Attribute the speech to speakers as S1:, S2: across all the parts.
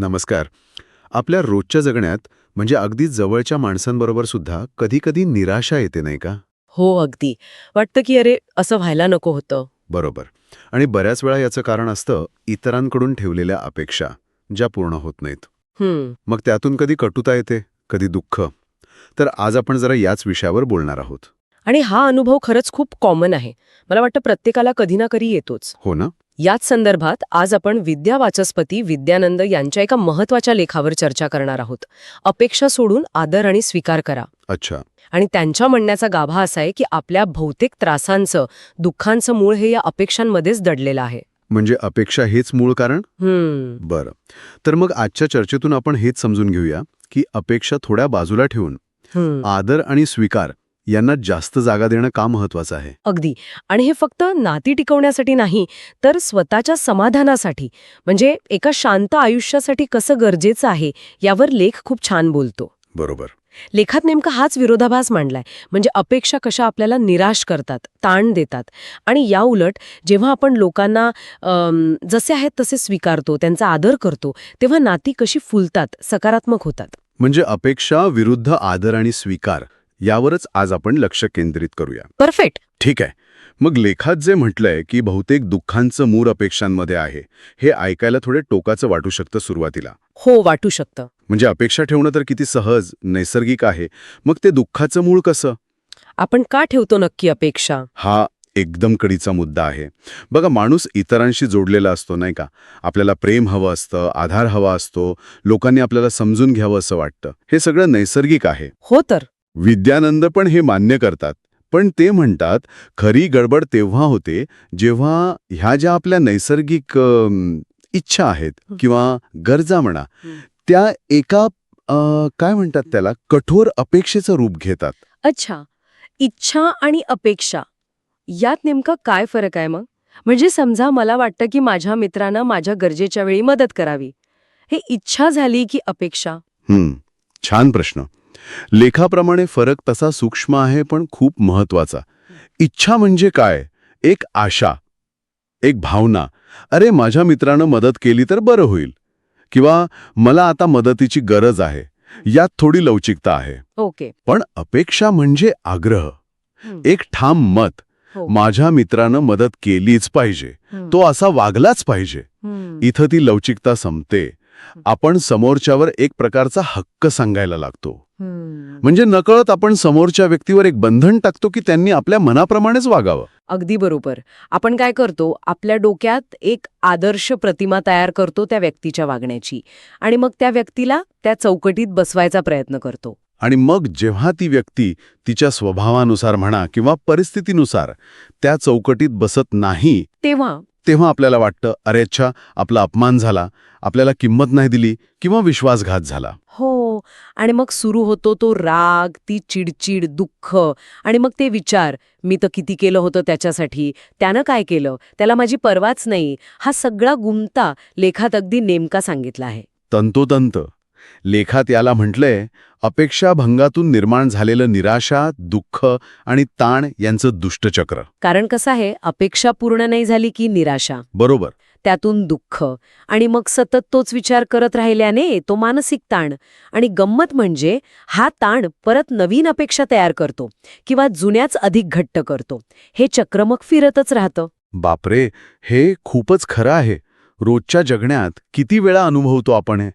S1: नमस्कार. आपल्या रोजच्या जगण्यात म्हणजे अगदी जवळच्या माणसांबरोबर सुद्धा कधीकधी निराशा येते नाही का?
S2: हो अगदी. वाटतं की अरे असं व्हायला नको होतं.
S1: बरोबर. आणि बऱ्याच वेळा याचं कारण असतं इतरांकडून ठेवलेल्या अपेक्षा ज्या पूर्ण होत नाहीत.
S2: हम्म.
S1: मग त्यातून कधी कटुता येते कधी दुःख. तर आज आपण जरा याच विषयावर बोलणार आहोत.
S2: आणि हा अनुभव खरंच खूप कॉमन आहे. मला वाटतं प्रत्येकाला कधी ना कधी येतोच.
S1: हो ना?
S2: याच संदर्भात आज आपण विद्या वाचस्पती विद्यानंद यांच्या एका महत्त्वाच्या लेखावर चर्चा करणार आहोत. अपेक्षा सोडून आदर आणि स्वीकार करा.
S1: अच्छा.
S2: आणि त्यांच्या म्हणण्याचा गाभा असा आहे की आपल्या भौतिक त्रासांचं दुःखांचं मूळ हे या अपेक्षांमध्येच दडलेलं आहे.
S1: म्हणजे अपेक्षा हेच मूळ कारण? बरं. तर मग आजच्या चर्चेतून आपण हेच समजून घेऊया की अपेक्षा थोड्या बाजूला ठेवून आदर आणि स्वीकार यांना जास्त जागा देणं का महत्वाचं आहे?
S2: अगदी. आणि हे फक्त नाती टिकवण्यासाठी नाही तर स्वतःच्या समाधानासाठी. म्हणजे एका शांत आयुष्यासाठी कसं गरजेचं आहे यावर लेख खूप छान बोलतो.
S1: बरोबर.
S2: लेखात नेमका हाच विरोधाभास मांडलाय. म्हणजे अपेक्षा कशा आपल्याला निराश करतात ताण देतात. आणि या उलट जेव्हा आपण लोकांना जसे आहेत तसे स्वीकारतो त्यांचा आदर करतो तेव्हा नाती कशी फुलतात सकारात्मक होतात.
S1: म्हणजे अपेक्षा विरुद्ध आदर आणि स्वीकार यावरच आज आपण लक्ष केंद्रित करूया.
S2: परफेक्ट.
S1: ठीक आहे. मग लेखात जे म्हटलंय की बहुतेक दुःखांचं मूर अपेक्षांमध्ये आहे हे ऐकायला थोडे टोकाचं वाटू शकतं सुरुवातीला.
S2: हो वाटू शकतं.
S1: म्हणजे अपेक्षा ठेवणं तर किती सहज नैसर्गिक आहे. मग ते दुःखाचं मूळ कसं?
S2: आपण का ठेवतो नक्की अपेक्षा?
S1: हा एकदम कडीचा मुद्दा आहे. बघा माणूस इतरांशी जोडलेला असतो नाही का? आपल्याला प्रेम हवं असतं आधार हवा असतो लोकांनी आपल्याला समजून घ्यावं असं वाटतं. हे सगळं नैसर्गिक आहे.
S2: हो तर.
S1: विद्यानंद पण हे मान्य करतात. पण ते म्हणतात खरी गडबड तेव्हा होते जेव्हा ह्या ज्या आपल्या नैसर्गिक इच्छा आहेत. किंवा गरजा म्हणा. त्या एका काय म्हणतात त्याला कठोर अपेक्षेचं रूप घेतात.
S2: अच्छा. इच्छा आणि अपेक्षा यात नेमका काय फरक आहे मग? म्हणजे समजा मला वाटतं की माझ्या मित्रानं माझ्या गरजेच्या वेळी मदत करावी. हे इच्छा झाली की अपेक्षा?
S1: हं, छान प्रश्न. लेखाप्रमाणे फरक तसा सूक्ष्म आहे पण खूप महत्त्वाचा इच्छा म्हणजे काय? एक आशा एक भावना. अरे माझ्या मित्रानं मदत केली तर बरं होईल. किंवा मला आता मदतीची गरज आहे. यात थोडी लवचिकता आहे.
S2: ओके.
S1: पण अपेक्षा म्हणजे आग्रह. एक ठाम मत.
S2: हो.
S1: माझ्या मित्रानं मदत केलीच पाहिजे. तो असा वागलाच पाहिजे. इथं ती लवचिकता संपते. आपण समोरच्यावर एक प्रकारचा हक्क सांगायला लागतो. म्हणजे नकळत आपण समोरच्या व्यक्तीवर एक बंधन टाकतो की त्यांनी आपल्या मनाप्रमाणेच वागावं.
S2: अगदी बरोबर. आपण काय करतो? आपल्या डोक्यात एक आदर्श प्रतिमा तयार करतो त्या व्यक्तीच्या वागण्याची आणि मग त्या व्यक्तीला त्या चौकटीत बसवायचा प्रयत्न करतो.
S1: आणि मग जेव्हा ती व्यक्ती तिच्या स्वभावानुसार म्हणा किंवा परिस्थितीनुसार त्या चौकटीत बसत नाही
S2: तेव्हा
S1: तेव्हा आपल्याला वाटतं अरे अच्छा आपला अपमान झाला आपल्याला किंमत नाही दिली किंवा विश्वासघात झाला.
S2: हो. आणि मग सुरू होतो तो राग ती चिडचिड दुःख. आणि मग ते विचार मी तर किती केलं होतं त्याच्यासाठी? त्यानं काय केलं? त्याला माझी परवाच नाही. हा सगळा गुमता लेखात अगदी नेमका सांगितला आहे.
S1: तंतोतंत. लेखात याला म्हटलंय अपेक्षाभंगातून निर्माण झालेलं निराशा दुःख आणि ताण यांचं दुष्टचक्र.
S2: कारण कसं आहे अपेक्षा पूर्ण नाही झाली की निराशा.
S1: बरोबर.
S2: त्यातून दुःख आणि मग सतत तोच विचार करत राहिल्याने तो मानसिक ताण आणि गंमत म्हणजे हा ताण परत नवीन अपेक्षा तयार करतो किंवा जुन्याच अधिक घट्ट करतो. हे चक्र मग फिरतच राहतं.
S1: बापरे हे खूपच खरं आहे. रोजच्या जगण्यात किती वेळा अनुभवतो आपण हे.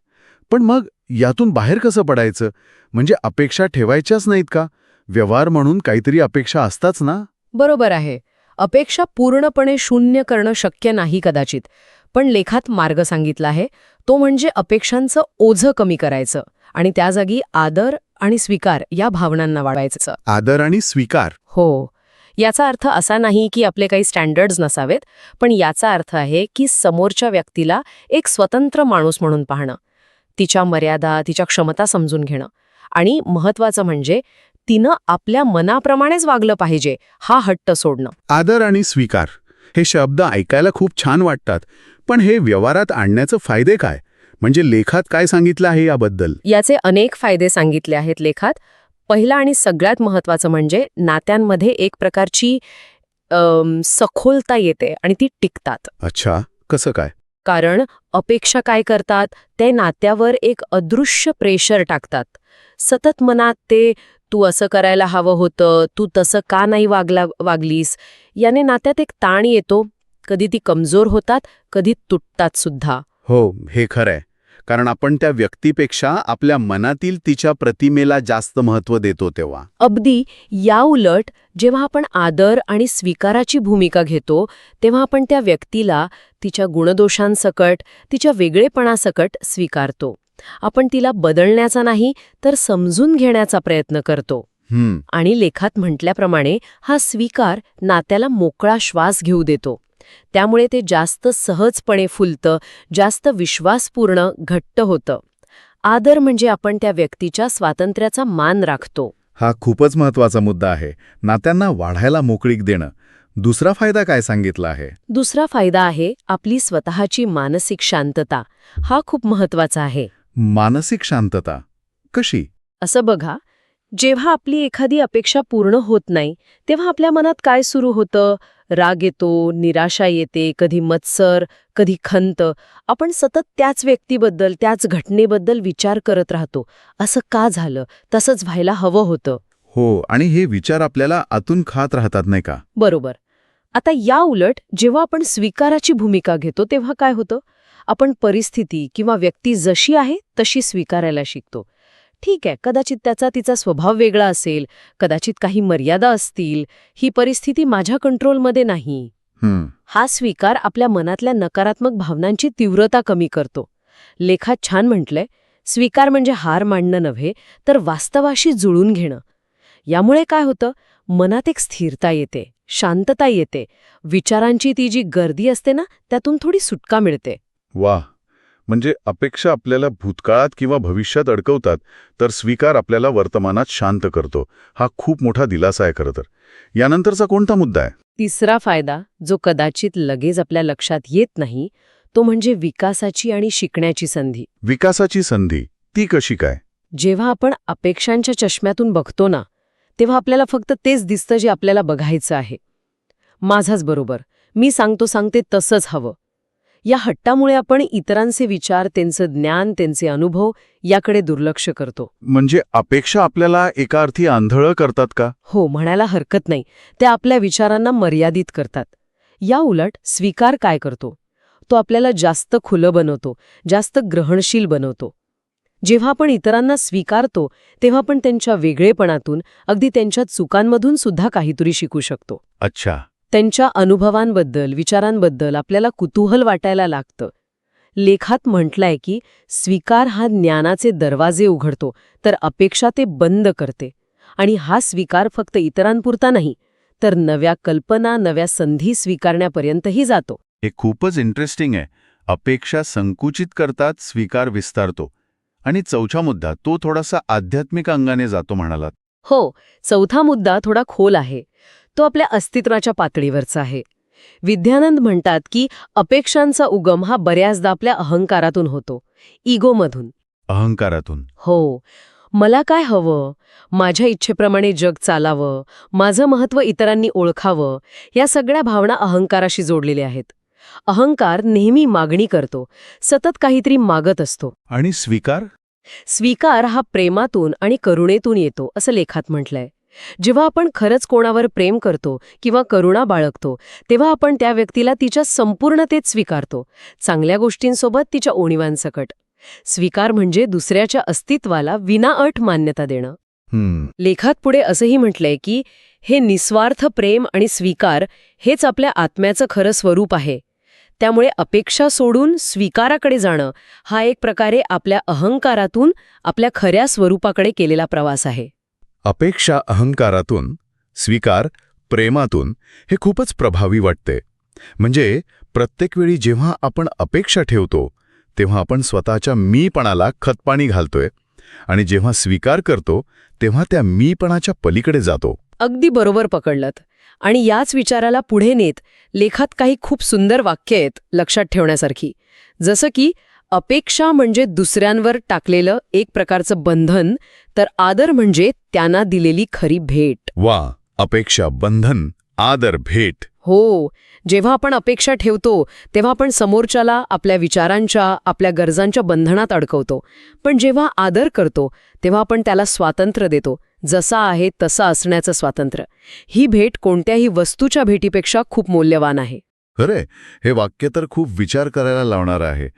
S1: पण मग यातून बाहेर कसं पडायचं? म्हणजे अपेक्षा ठेवायच्याच नाहीत का? व्यवहार म्हणून काहीतरी अपेक्षा असताच ना?
S2: बरोबर आहे. अपेक्षा पूर्णपणे शून्य करणं शक्य नाही कदाचित. पण लेखात मार्ग सांगितला आहे. तो म्हणजे अपेक्षांचं ओझं कमी करायचं आणि त्या जागी आदर आणि स्वीकार या भावनांना वाढवायचं.
S1: आदर आणि स्वीकार.
S2: हो. याचा अर्थ असा नाही की आपले काही स्टँडर्ड्स नसावेत पण याचा अर्थ आहे की समोरच्या व्यक्तीला एक स्वतंत्र माणूस म्हणून पाहणं. तिच्या मर्यादा तिच्या क्षमता समजून घेणं. आणि महत्वाचं म्हणजे तिनं आपल्या मनाप्रमाणेच वागलं पाहिजे हा हट्ट सोडणं.
S1: आदर आणि स्वीकार हे शब्द ऐकायला खूप छान वाटतात. पण हे व्यवहारात आणण्याचं फायदे काय? म्हणजे लेखात काय सांगितलं आहे याबद्दल?
S2: याचे अनेक फायदे सांगितले आहेत लेखात. पहिला आणि सगळ्यात महत्वाचं म्हणजे नात्यांमध्ये एक प्रकारची अम, सखोलता येते आणि ती टिकतात.
S1: अच्छा कसं काय?
S2: कारण अपेक्षा काय करतात? ते नात्यावर एक अदृश्य प्रेशर टाकतात. सतत मनात ते तू असं करायला हवं होतं तू तसं का नाही वागला वागलीस? याने नात्यात एक ताण येतो. कधी ती कमजोर होतात कधी तुटतात सुद्धा.
S3: हो हे खरंय. कारण आपण त्या व्यक्तीपेक्षा आपल्या मनातील तिच्या प्रतिमेला जास्त महत्त्व देतो तेव्हा.
S2: अगदी या उलट जेव्हा आपण आदर आणि स्वीकाराची भूमिका घेतो तेव्हा आपण त्या व्यक्तीला तिच्या गुणदोषांसकट तिच्या वेगळेपणासकट स्वीकारतो. आपण तिला बदलण्याचा नाही तर समजून घेण्याचा प्रयत्न करतो. आणि लेखात म्हटल्याप्रमाणे हा स्वीकार नात्याला मोकळा श्वास घेऊ देतो. त्यामुळे ते जास्त सहजपणे फुलतं जास्त विश्वासपूर्ण घट्ट होतं. आदर म्हणजे आपण त्या व्यक्तीच्या स्वातंत्र्याचा मान राखतो.
S1: हा खूपच महत्त्वाचा मुद्दा आहे. नात्यांना वाढायला मोकळीक देणं. दुसरा फायदा काय सांगितला आहे?
S2: दुसरा फायदा आहे आपली स्वतःची मानसिक शांतता. हा खूप महत्त्वाचा आहे.
S1: मानसिक शांतता? कशी?
S2: असं बघा जेव्हा आपली एखादी अपेक्षा पूर्ण होत नाही तेव्हा आपल्या मनात काय सुरू होतं? राग येतो निराशा येते कधी मत्सर कधी खंत. आपण सतत त्याच व्यक्तीबद्दल त्याच घटनेबद्दल विचार करत राहतो. असं का झालं? तसंच व्हायला हवं होतं.
S1: हो आणि हे विचार आपल्याला आतून खात राहतात नाही का?
S2: बरोबर. आता या उलट जेव्हा आपण स्वीकाराची भूमिका घेतो तेव्हा काय होतं? आपण परिस्थिती किंवा व्यक्ती जशी आहे तशी स्वीकारायला शिकतो. ठीक आहे कदाचित त्याचा तिचा स्वभाव वेगळा असेल कदाचित काही मर्यादा असतील ही परिस्थिती माझ्या कंट्रोलमध्ये नाही. हा स्वीकार आपल्या मनातल्या नकारात्मक भावनांची तीव्रता कमी करतो. लेखात छान म्हटलंय स्वीकार म्हणजे हार मांडणं नव्हे तर वास्तवाशी जुळून घेणं. यामुळे काय होतं मनात एक स्थिरता येते शांतता येते विचारांची ती जी गर्दी असते ना त्यातून थोडी सुटका मिळते.
S1: वा म्हणजे अपेक्षा आपल्याला भूतकाळात किंवा भविष्यात अडकवतात तर स्वीकार आपल्याला वर्तमानात शांत करतो. हा खूप मोठा दिलासा आहे खरं तर. यानंतरचा कोणता मुद्दा आहे?
S2: तिसरा फायदा जो कदाचित लगेच आपल्या लक्षात येत नाही तो म्हणजे विकासाची आणि शिकण्याची संधी.
S1: विकासाची संधी ती कशी काय?
S2: जेव्हा आपण अपेक्षांच्या चष्म्यातून बघतो ना तेव्हा आपल्याला फक्त तेच दिसतं जे आपल्याला बघायचं आहे. माझाच बरोबर. मी सांगतो सांगते तसंच हवं. या हट्टामुळे आपण इतरांचे विचार त्यांचं ज्ञान त्यांचे अनुभव याकडे दुर्लक्ष करतो.
S1: म्हणजे अपेक्षा आपल्याला एका अर्थी आंधळं करतात का?
S2: हो म्हणायला हरकत नाही. त्या आपल्या विचारांना मर्यादित करतात. या उलट स्वीकार काय करतो? तो आपल्याला जास्त खुलं बनवतो जास्त ग्रहणशील बनवतो. जेव्हा आपण इतरांना स्वीकारतो तेव्हा आपण त्यांच्या वेगळेपणातून अगदी त्यांच्या चुकांमधून सुद्धा काहीतरी शिकू शकतो.
S1: अच्छा.
S2: त्यांच्या अनुभवांबद्दल विचारांबद्दल आपल्याला कुतूहल वाटायला लागतं. लेखात म्हटलंय की स्वीकार हा ज्ञानाचे दरवाजे उघडतो तर अपेक्षा ते बंद करते. आणि हा स्वीकार फक्त इतरांपुरता नाही तर नव्या कल्पना नव्या संधी स्वीकारण्यापर्यंतही जातो.
S1: हे खूपच इंटरेस्टिंग आहे. अपेक्षा संकुचित करतात स्वीकार विस्तारतो. आणि चौथा मुद्दा तो थोडासा आध्यात्मिक अंगाने जातो म्हणालात.
S2: हो चौथा मुद्दा थोडा खोल आहे. तो आपल्या अस्तित्वाच्या पातळीवरचा आहे. विद्यानंद म्हणतात की अपेक्षांचा उगम हा बऱ्याचदा आपल्या अहंकारातून होतो इगोमधून
S1: अहंकारातून.
S2: हो. मला काय हवं? माझ्या इच्छेप्रमाणे जग चालावं? माझं महत्त्व इतरांनी ओळखावं? या सगळ्या भावना अहंकाराशी जोडलेल्या आहेत. अहंकार नेहमी मागणी करतो सतत काहीतरी मागत असतो.
S1: आणि स्वीकार?
S2: स्वीकार हा प्रेमातून आणि करुणेतून येतो असं लेखात म्हटलंय. जेव्हा आपण खरंच कोणावर प्रेम करतो किंवा करुणा बाळगतो तेव्हा आपण त्या व्यक्तीला तिच्या संपूर्णतेत स्वीकारतो. चांगल्या गोष्टींसोबत तिच्या ओणीवांसकट. स्वीकार म्हणजे दुसऱ्याच्या अस्तित्वाला विनाअट मान्यता देणं. लेखात पुढे असंही म्हटलंय की हे निस्वार्थ प्रेम आणि स्वीकार हेच आपल्या आत्म्याचं खरं स्वरूप आहे. त्यामुळे अपेक्षा सोडून स्वीकाराकडे जाणं हा एक प्रकारे आपल्या अहंकारातून आपल्या खऱ्या स्वरूपाकडे केलेला प्रवास आहे.
S1: अपेक्षा अहंकारातून स्वीकार प्रेमातून हे खूपच प्रभावी वाटते. म्हणजे प्रत्येक वेळी जेव्हा आपण अपेक्षा ठेवतो तेव्हा आपण स्वतःच्या मीपणाला खतपाणी घालतोय आणि जेव्हा स्वीकार करतो तेव्हा त्या मीपणाच्या पलीकडे जातो.
S2: अगदी बरोबर पकडलत. आणि याच विचाराला पुढे नेत लेखात काही खूप सुंदर वाक्य आहेत लक्षात ठेवण्यासारखी. जसं की अपेक्षा म्हणजे दुसऱ्यांवर टाकलेलं एक प्रकारचं बंधन तर आदर म्हणजे त्यांना दिलेली खरी भेट.
S1: वा अपेक्षा बंधन आदर भेट.
S2: हो जेव्हा आपण अपेक्षा ठेवतो तेव्हा आपण समोरच्याला आपल्या विचारांच्या आपल्या गरजांच्या बंधनात अडकवतो. पण जेव्हा आदर करतो तेव्हा आपण त्याला स्वातंत्र्य देतो. जसा आहे तसं असण्याचं स्वातंत्र्य. ही भेट कोणत्याही वस्तूच्या भेटीपेक्षा खूप मौल्यवान आहे.
S1: खरे हे वाक्य तर खूप विचार करायला लावणार आहे.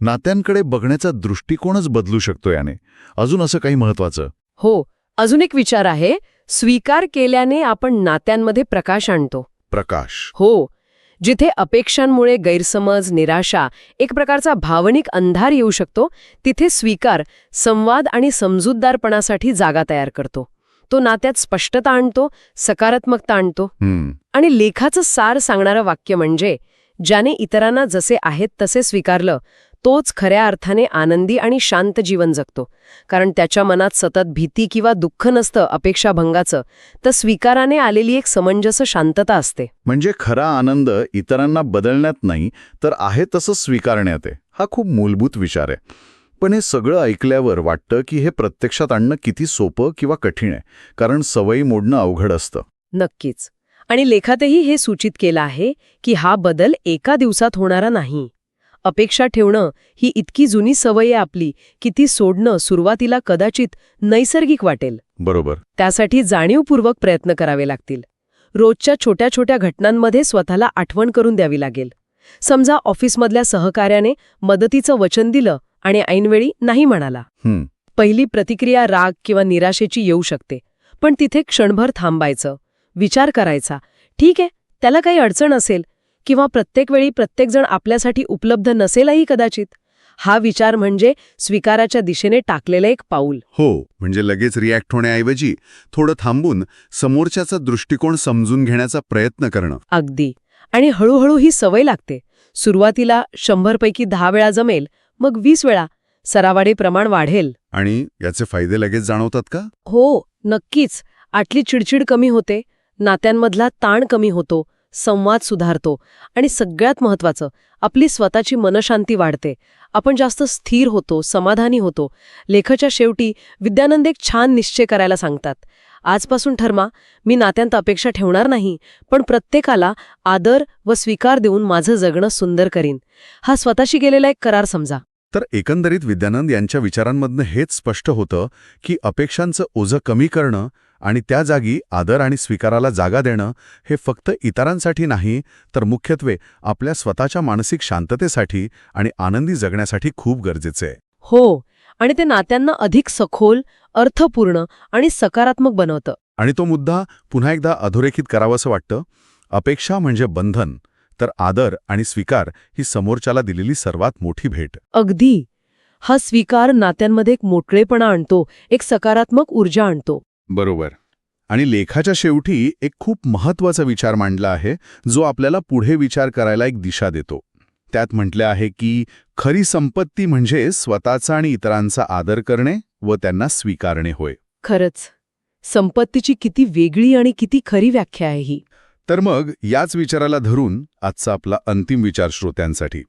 S1: नात्यांकडे बघण्याचा दृष्टिकोनच बदलू शकतो याने. अजून असं काही महत्वाचं
S2: हो अजून एक विचार आहे. स्वीकार केल्याने आपण नात्यांमध्ये प्रकाश आणतो.
S1: प्रकाश.
S2: हो जिथे अपेक्षांमुळे गैरसमज निराशा एक प्रकारचा भावनिक अंधार येऊ शकतो तिथे स्वीकार संवाद आणि समजूतदारपणासाठी जागा तयार करतो. तो नात्यात स्पष्टता आणतो सकारात्मकता आणतो. आणि लेखाचं सार सांगणारं वाक्य म्हणजे ज्याने इतरांना जसे आहेत तसे स्वीकारलं तोच खऱ्या अर्थाने आनंदी आणि शांत जीवन जगतो. कारण त्याच्या मनात सतत भीती किंवा दुःख नसतं अपेक्षाभंगाचं तर स्वीकाराने आलेली एक समंजस शांतता असते.
S1: म्हणजे खरा आनंद इतरांना बदलण्यात नाही तर आहे तसं स्वीकारण्यात आहे. हा खूप मूलभूत विचार आहे. पण हे सगळं ऐकल्यावर वाटतं की हे प्रत्यक्षात आणणं किती सोपं किंवा कठीण आहे कारण सवयी मोडणं अवघड असतं.
S2: नक्कीच. आणि लेखातही हे सूचित केलं आहे की हा बदल एका दिवसात होणारा नाही. अपेक्षा ठेवणं ही इतकी जुनी सवय आहे आपली की ती सोडणं सुरुवातीला कदाचित नैसर्गिक वाटेल.
S1: बरोबर.
S2: त्यासाठी जाणीवपूर्वक प्रयत्न करावे लागतील. रोजच्या छोट्या छोट्या घटनांमध्ये स्वतःला आठवण करून द्यावी लागेल. समजा ऑफिसमधल्या सहकार्याने मदतीचं वचन दिलं आणि ऐनवेळी नाही म्हणाला. पहिली प्रतिक्रिया राग किंवा निराशेची येऊ शकते पण तिथे क्षणभर थांबायचं विचार करायचा ठीक आहे त्याला काही अडचण असेल किंवा प्रत्येक वेळी प्रत्येकजण आपल्यासाठी उपलब्ध नसेलही कदाचित हा विचार म्हणजे स्वीकाराच्या दिशेने टाकलेलं एक पाऊल.
S4: हो म्हणजे लगेच रिॲक्ट होण्याऐवजी थोडं थांबून समोरच्याचा दृष्टिकोन समजून घेण्याचा प्रयत्न करणं.
S2: अगदी. आणि हळूहळू ही सवय लागते. सुरुवातीला शंभरपैकी दहा वेळा जमेल मग वीस वेळा सरावाडे प्रमाण वाढेल.
S4: आणि याचे फायदे लगेच जाणवतात का?
S2: हो नक्कीच. आटली चिडचिड कमी होते नात्यांमधला ताण कमी होतो संवाद सुधारतो आणि सगळ्यात महत्वाचं आपली स्वतःची मनशांती वाढते. आपण जास्त स्थिर होतो समाधानी होतो. लेखाच्या शेवटी विद्यानंद एक छान निश्चय करायला सांगतात. आजपासून ठरमा मी नात्यांत अपेक्षा ठेवणार नाही पण प्रत्येकाला आदर व स्वीकार देऊन माझं जगणं सुंदर करीन. हा स्वतःशी गेलेला एक करार समजा.
S1: तर एकंदरीत विद्यानंद यांच्या विचारांमधनं हेच स्पष्ट होतं की अपेक्षांचं ओझं कमी करणं आणि त्या जागी आदर आणि स्वीकाराला जागा देणं हे फक्त इतरांसाठी नाही तर मुख्यत्वे आपल्या स्वतःच्या मानसिक शांततेसाठी आणि आनंदी जगण्यासाठी खूप गरजेचे. आहे
S2: हो आणि ते नात्यांना अधिक सखोल अर्थपूर्ण आणि सकारात्मक बनवतं.
S1: आणि तो मुद्दा पुन्हा एकदा अधोरेखित करावंसं वाटतं. अपेक्षा म्हणजे बंधन तर आदर आणि स्वीकार ही समोरच्याला दिलेली सर्वात मोठी भेट.
S2: अगदी. हा स्वीकार नात्यांमध्ये एक मोकळेपणा आणतो एक सकारात्मक ऊर्जा आणतो.
S1: बरोबर. आणि लेखाच्या शेवटी एक खूप महत्त्वाचा विचार मांडला आहे जो आपल्याला पुढे विचार करायला एक दिशा देतो. त्यात म्हटले आहे की खरी संपत्ती म्हणजे स्वतःचा आणि इतरांचा आदर करणे व त्यांना स्वीकारणे होय.
S2: खरंच. संपत्तीची किती वेगळी आणि किती खरी व्याख्या आहे ही.
S1: तर मग याच विचाराला धरून आजचा आपला अंतिम विचार श्रोत्यांसाठी.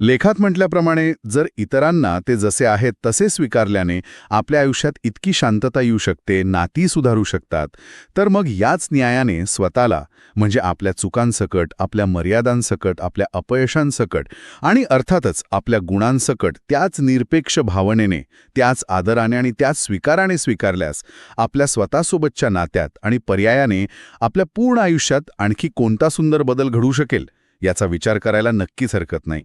S1: लेखात म्हटल्याप्रमाणे जर इतरांना ते जसे आहेत तसे स्वीकारल्याने आपल्या आयुष्यात इतकी शांतता येऊ शकते नाती सुधारू शकतात तर मग याच न्यायाने स्वतःला म्हणजे आपल्या चुकांसकट आपल्या मर्यादांसकट आपल्या अपयशांसकट आणि अर्थातच आपल्या गुणांसकट त्याच निरपेक्ष भावनेने त्याच आदराने आणि त्याच स्वीकाराने स्वीकारल्यास आपल्या स्वतःसोबतच्या नात्यात आणि पर्यायाने आपल्या पूर्ण आयुष्यात आणखी कोणता सुंदर बदल घडू शकेल याचा विचार करायला नक्कीच हरकत नाही.